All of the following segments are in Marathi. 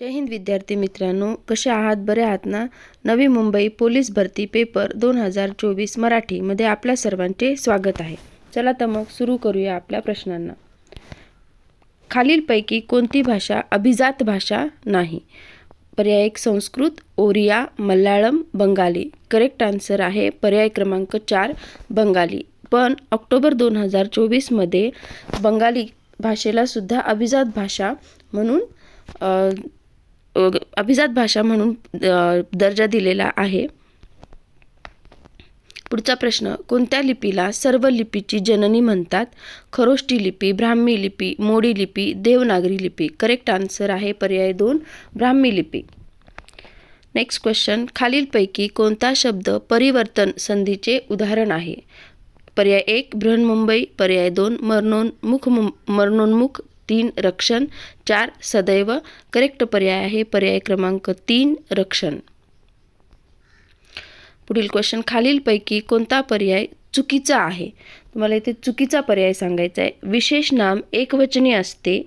जय हिंद विद्यार्थी मित्रांनो. कसे आहात? बरे आहात ना? नवी मुंबई पोलीस भरती पेपर दोन हजार चोवीस मराठीमध्ये आपल्या सर्वांचे स्वागत आहे. चला तर मग सुरू करूया आपल्या प्रश्नांना. खालीलपैकी कोणती भाषा अभिजात भाषा नाही? पर्याय एक संस्कृत ओरिया मल्याळम बंगाली. करेक्ट आन्सर आहे पर्याय क्रमांक चार बंगाली. पण ऑक्टोबर दोन हजार चोवीसमध्ये बंगाली भाषेलासुद्धा अभिजात भाषा म्हणून अभिजात भाषा म्हणून दर्जा दिलेला आहे. पुढचा प्रश्न कोणत्या लिपीला सर्व लिपीची जननी म्हणतात? खरोष्टी लिपी ब्राह्मी लिपी मोडी लिपी देवनागरी लिपी. करेक्ट आन्सर आहे पर्याय दोन ब्राह्मी लिपी. नेक्स्ट क्वेश्चन खालीलपैकी कोणता शब्द परिवर्तन संधीचे उदाहरण आहे? पर्याय एक बृहन्मुंबई. पर्याय दोन मरणोन्मुख मरणोन्मुख तीन रक्षण चार सदैव करेक्ट पर्याय आहे. पर्याय क्रमांक तीन रक्षण. पुढील क्वेश्चन खालीलपैकी कोणता पर्याय चुकीचा आहे? तुम्हाला इथे चुकीचा पर्याय सांगायचा आहे. विशेष नाम एकवचनी असते.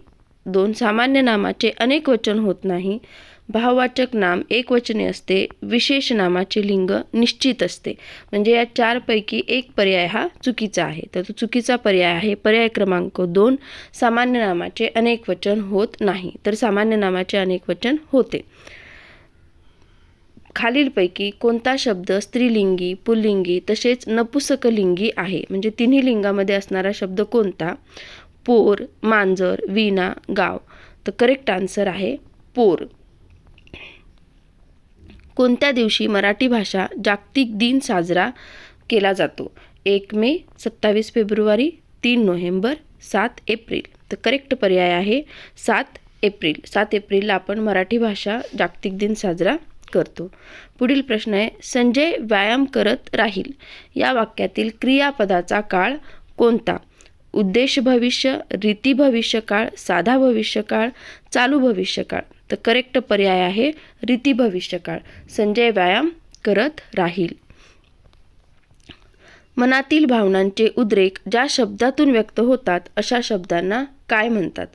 दोन सामान्य नामाचे अनेक वचन होत नाही. भाववाचक नाम एकवचने असते विशेष नामाचे लिंग निश्चित असते. म्हणजे या चारपैकी एक पर्याय हा चुकीचा आहे. तर तो चुकीचा पर्याय आहे पर्याय क्रमांक दोन सामान्य नामाचे अनेक वचन होत नाही. तर सामान्य नामाचे अनेक वचन होते. खालीलपैकी कोणता शब्द स्त्रीलिंगी पुल्लिंगी तसेच नपुसकलिंगी आहे? म्हणजे तिन्ही लिंगामध्ये असणारा शब्द कोणता? पोर मांजर वीणा गाव. तर करेक्ट आन्सर आहे पोर. कोणत्या दिवशी मराठी भाषा जागतिक दिन साजरा केला जातो? एक मे सत्तावीस फेब्रुवारी तीन नोव्हेंबर सात एप्रिल. तर करेक्ट पर्याय आहे सात एप्रिल. सात एप्रिलला आपण मराठी भाषा जागतिक दिन साजरा करतो. पुढील प्रश्न आहे संजय व्यायाम करत राहील. या वाक्यातील क्रियापदाचा काळ कोणता? उद्देश भविष्य रीती भविष्यकाळ साधा भविष्यकाळ चालू भविष्यकाळ. तर करेक्ट पर्याय आहे रीती भविष्यकाळ संजय व्यायाम करत राहील. मनातील भावनांचे उद्रेक ज्या शब्दातून व्यक्त होतात अशा शब्दांना काय म्हणतात?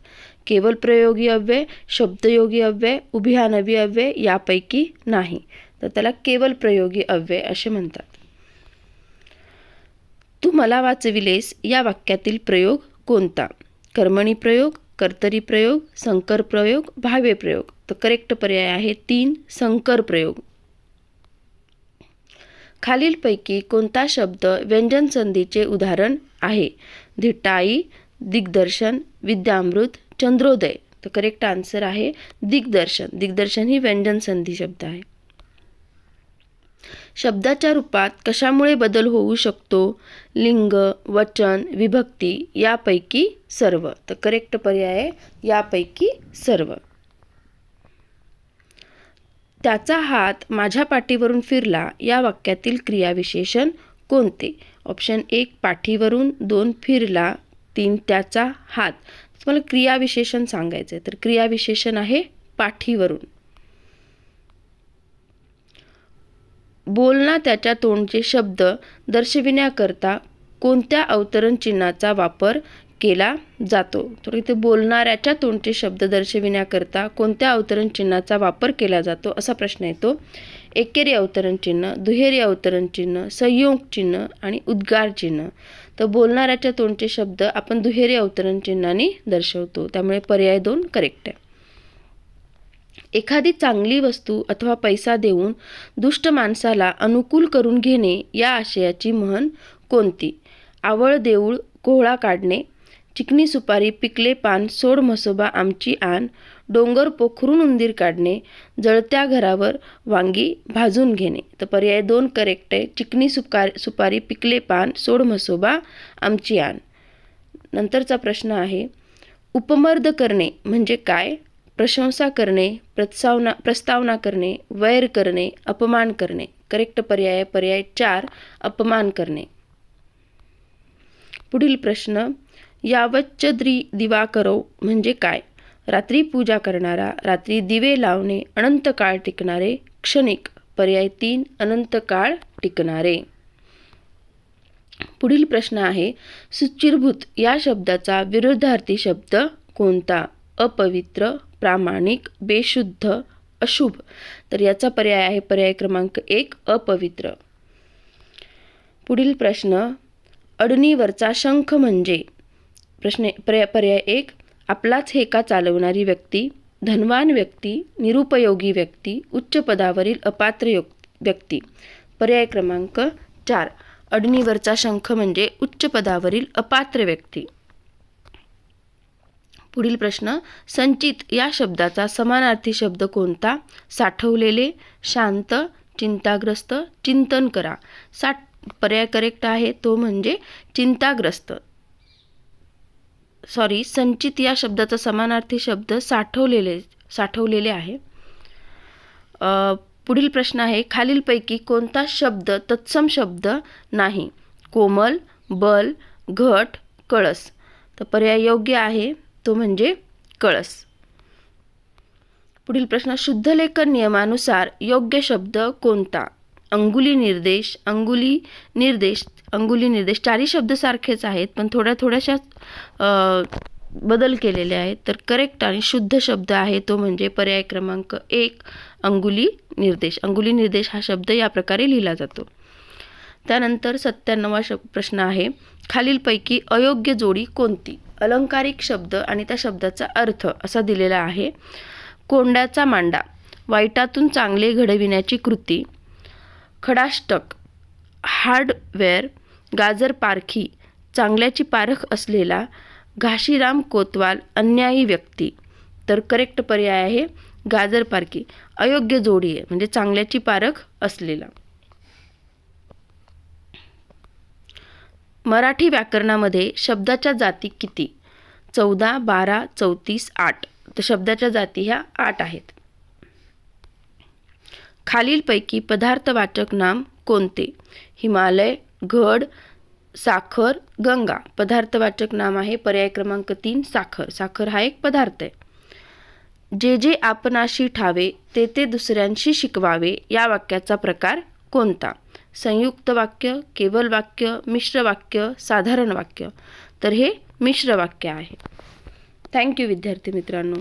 केवळ प्रयोगी अव्यय शब्दयोगी अव्यय उभियानवी अव्यय यापैकी नाही. तर त्याला केवळ प्रयोगी अव्यय असे म्हणतात. तू मला वाचविलेस या वाक्यातील प्रयोग कोणता? कर्मणी प्रयोग कर्तरी प्रयोग संकर प्रयोग भावे प्रयोग. तर करेक्ट पर्याय आहे तीन संकर प्रयोग. खालीलपैकी कोणता शब्द व्यंजन संधीचे उदाहरण आहे? धिटाई दिग्दर्शन विद्यामृत चंद्रोदय. तर करेक्ट आन्सर आहे दिग्दर्शन. दिग्दर्शन ही व्यंजन संधी शब्द आहे. शब्दाच्या रूपात कशामुळे बदल होऊ शकतो? लिंग वचन विभक्ती यापैकी सर्व. तर करेक्ट पर्याय आहे यापैकी सर्व. त्याचा हात माझ्या पाठीवरून फिरला. या वाक्यातील क्रियाविशेषण कोणते? ऑप्शन एक पाठीवरून दोन फिरला तीन त्याचा हात. तुम्हाला क्रियाविशेषण सांगायचं आहे तर क्रियाविशेषण आहे पाठीवरून. बोलणा त्याच्या तोंडचे शब्द दर्शविण्याकरता कोणत्या अवतरण चिन्हाचा वापर केला जातो? तर इथे बोलणाऱ्याच्या तोंडचे शब्द दर्शविण्याकरता कोणत्या अवतरण चिन्हाचा वापर केला जातो असा प्रश्न येतो. एकेरी अवतरण चिन्ह दुहेरी अवतरण चिन्ह संयोग चिन्ह आणि उद्गार चिन्ह. तर बोलणाऱ्याच्या तोंडचे शब्द आपण दुहेरी अवतरण चिन्हाने दर्शवतो. त्यामुळे पर्याय दोन करेक्ट आहे. एखादी चांगली वस्तू अथवा पैसा देऊन दुष्ट माणसाला अनुकूल करून घेणे या आशयाची म्हण कोणती? आवळ देऊळ कोहळा काढणे. चिकनी सुपारी पिकले पान सोड म्हसोबा आमची आण डोंगर पोखरून उंदीर काढणे जळत्या घरावर वांगी भाजून घेणे. तर पर्याय दोन करेक्ट आहे. चिकनी सुपार सुपारी पिकले पान सोड म्हसोबा आमची आण. नंतरचा प्रश्न आहे उपमर्द करणे म्हणजे काय? प्रशंसा करणे प्रस्तावना प्रस्तावना करणे वैर करणे अपमान करणे. करेक्ट पर्याय आहे. पर्याय चार अपमान करणे. पुढील प्रश्न यावच्च द्री दिवाकरो म्हणजे काय? रात्री पूजा करणारा रात्री दिवे लावणे अनंत काळ टिकणारे क्षणिक. पर्याय तीन अनंत काळ टिकणारे. पुढील प्रश्न आहे सुचिरभूत या शब्दाचा विरुद्धार्थी शब्द कोणता? अपवित्र प्रामाणिक बेशुद्ध अशुभ. तर याचा पर्याय आहे पर्याय क्रमांक एक अपवित्र. पुढील प्रश्न अडणीवरचा शंख म्हणजे? प्रश्न पर्याय पर्याय एक आपलाच हेका चालवणारी व्यक्ती धनवान व्यक्ती निरुपयोगी व्यक्ती उच्च पदावरील अपात्र व्यक्ती. पर्याय क्रमांक चार अडणीवरचा शंख म्हणजे उच्च पदावरील अपात्र व्यक्ती. पुढील प्रश्न संचित या शब्दाचा समानार्थी शब्द कोणता? साठवलेले शांत चिंताग्रस्त चिंतन करा. साठ पर्याय करेक्ट आहे तो म्हणजे चिंताग्रस्त. सॉरी संचित या शब्दाचा समानार्थी शब्द साठवलेले साठवलेले आहे. पुढील प्रश्न आहे खालीलपैकी कोणता शब्द तत्सम शब्द नाही? कोमल बल घट कळस. तर पर्याय योग्य आहे. तो म्हणजे कळस. पुढील प्रश्न शुद्धलेखन नियमानुसार योग्य शब्द कोणता? अंगुली निर्देश अंगुली निर्देश अंगुली निर्देश चारही शब्द सारखेच आहेत पण थोड्या थोड्याशा बदल केलेले आहेत. तर करेक्ट आणि शुद्ध शब्द आहे तो म्हणजे पर्याय क्रमांक एक अंगुली निर्देश. अंगुली निर्देश हा शब्द या प्रकारे लिहिला जातो. त्यानंतर सत्त्याण्णवा श प्रश्न आहे खालीलपैकी अयोग्य जोडी कोणती? अलंकारिक शब्द आणि त्या शब्दाचा अर्थ असा दिलेला आहे कोंड्याचा मांडा वाईटातून चांगले घडविण्याची कृती खडाष्टक हार्डवेअर गाजर पारखी चांगल्याची पारख असलेला घाशीराम कोतवाल अन्यायी व्यक्ती. तर करेक्ट पर्याय आहे गाजर पारखी अयोग्य जोडी आहे म्हणजे चांगल्याची पारख असलेला. मराठी व्याकरणामध्ये शब्दाच्या जाती किती? चौदा बारा चौतीस आठ. तर शब्दाच्या जाती ह्या आठ आहेत. खालीलपैकी पदार्थवाचक नाम कोणते? हिमालय घड साखर गंगा. पदार्थवाचक नाम आहे पर्याय क्रमांक तीन साखर. साखर हा एक पदार्थ आहे. जे जे आपणाशी ठावे ते ते दुसऱ्यांशी शिकवावे या वाक्याचा प्रकार कोणता? संयुक्त वाक्य केवल वाक्य मिश्र वाक्य साधारण वाक्य. तर हे मिश्र वाक्य आहे. थँक्यू विद्यार्थी मित्रांनो.